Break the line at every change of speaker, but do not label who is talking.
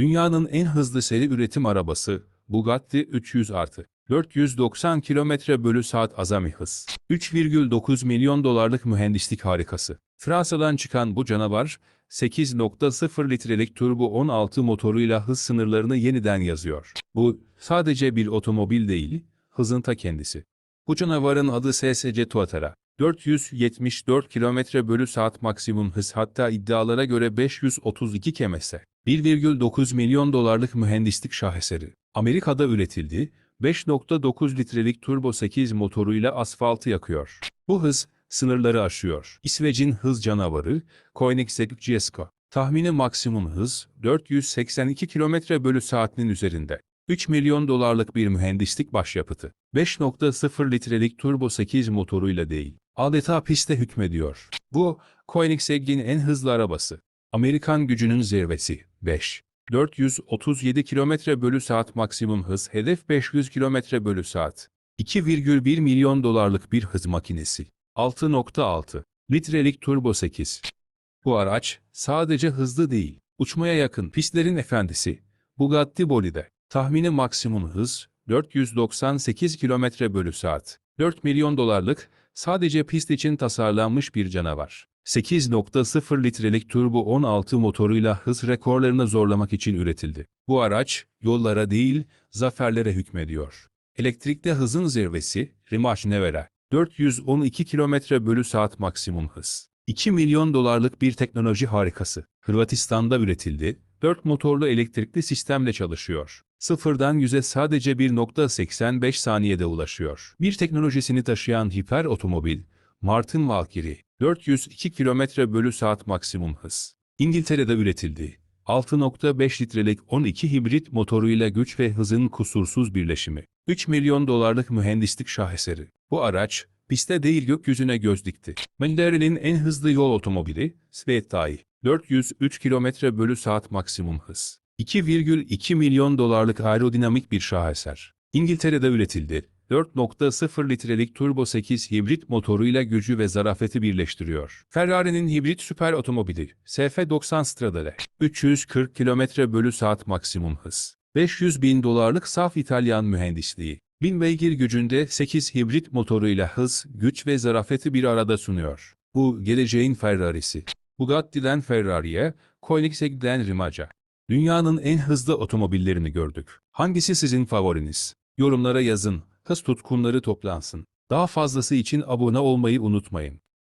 Dünyanın en hızlı seri üretim arabası Bugatti 300 artı. 490 km bölü saat azami hız. 3,9 milyon dolarlık mühendislik harikası. Fransa'dan çıkan bu canavar, 8.0 litrelik turbo 16 motoruyla hız sınırlarını yeniden yazıyor. Bu sadece bir otomobil değil, hızın ta kendisi. Bu canavarın adı SSC Tuatara. 474 km bölü saat maksimum hız hatta iddialara göre 532 km. 1,9 milyon dolarlık mühendislik şaheseri. Amerika'da üretildi, 5.9 litrelik turbo 8 motoruyla asfaltı yakıyor. Bu hız sınırları aşıyor. İsveç'in hız canavarı Koenigsegg GSK. Tahmini maksimum hız 482 km bölü saatin üzerinde. 3 milyon dolarlık bir mühendislik başyapıtı. 5.0 litrelik turbo 8 motoruyla değil, adeta piste hükmediyor. Bu, Koenigsegg'in en hızlı arabası. Amerikan gücünün zirvesi. 5. 437 km bölü saat maksimum hız, hedef 500 km bölü saat. 2,1 milyon dolarlık bir hız makinesi. 6.6 litrelik turbo 8. Bu araç sadece hızlı değil, uçmaya yakın pistlerin efendisi. Bugatti Bolide. Tahmini maksimum hız 498 km bölü saat. 4 milyon dolarlık sadece pist için tasarlanmış bir canavar. 8.0 litrelik turbo 16 motoruyla hız rekorlarını zorlamak için üretildi. Bu araç yollara değil zaferlere hükmediyor. Elektrikte hızın zirvesi Rimac Nevera. 412 km bölü saat maksimum hız. 2 milyon dolarlık bir teknoloji harikası. Hırvatistan'da üretildi, 4 motorlu elektrikli sistemle çalışıyor. Sıfırdan yüze sadece 1.85 saniyede ulaşıyor. Bir teknolojisini taşıyan hiper otomobil, Martin Valkyrie, 402 km bölü saat maksimum hız. İngiltere'de üretildi. 6.5 litrelik 12 hibrit motoruyla güç ve hızın kusursuz birleşimi. 3 milyon dolarlık mühendislik şaheseri. Bu araç, piste değil gökyüzüne göz dikti. Mendere'nin en hızlı yol otomobili, Svettai. 403 km bölü saat maksimum hız. 2,2 milyon dolarlık aerodinamik bir şaheser. İngiltere'de üretildi. 4.0 litrelik turbo 8 hibrit motoruyla gücü ve zarafeti birleştiriyor. Ferrari'nin hibrit süper otomobili SF90 Stradale 340 km bölü saat maksimum hız. 500 bin dolarlık saf İtalyan mühendisliği. 1000 beygir gücünde 8 hibrit motoruyla hız, güç ve zarafeti bir arada sunuyor. Bu geleceğin Ferrari'si. Bugatti'den Ferrari'ye, Koenigsegg'den Rimac'a. Dünyanın en hızlı otomobillerini gördük. Hangisi sizin favoriniz? Yorumlara yazın. Hız tutkunları toplansın. Daha fazlası için abone olmayı unutmayın.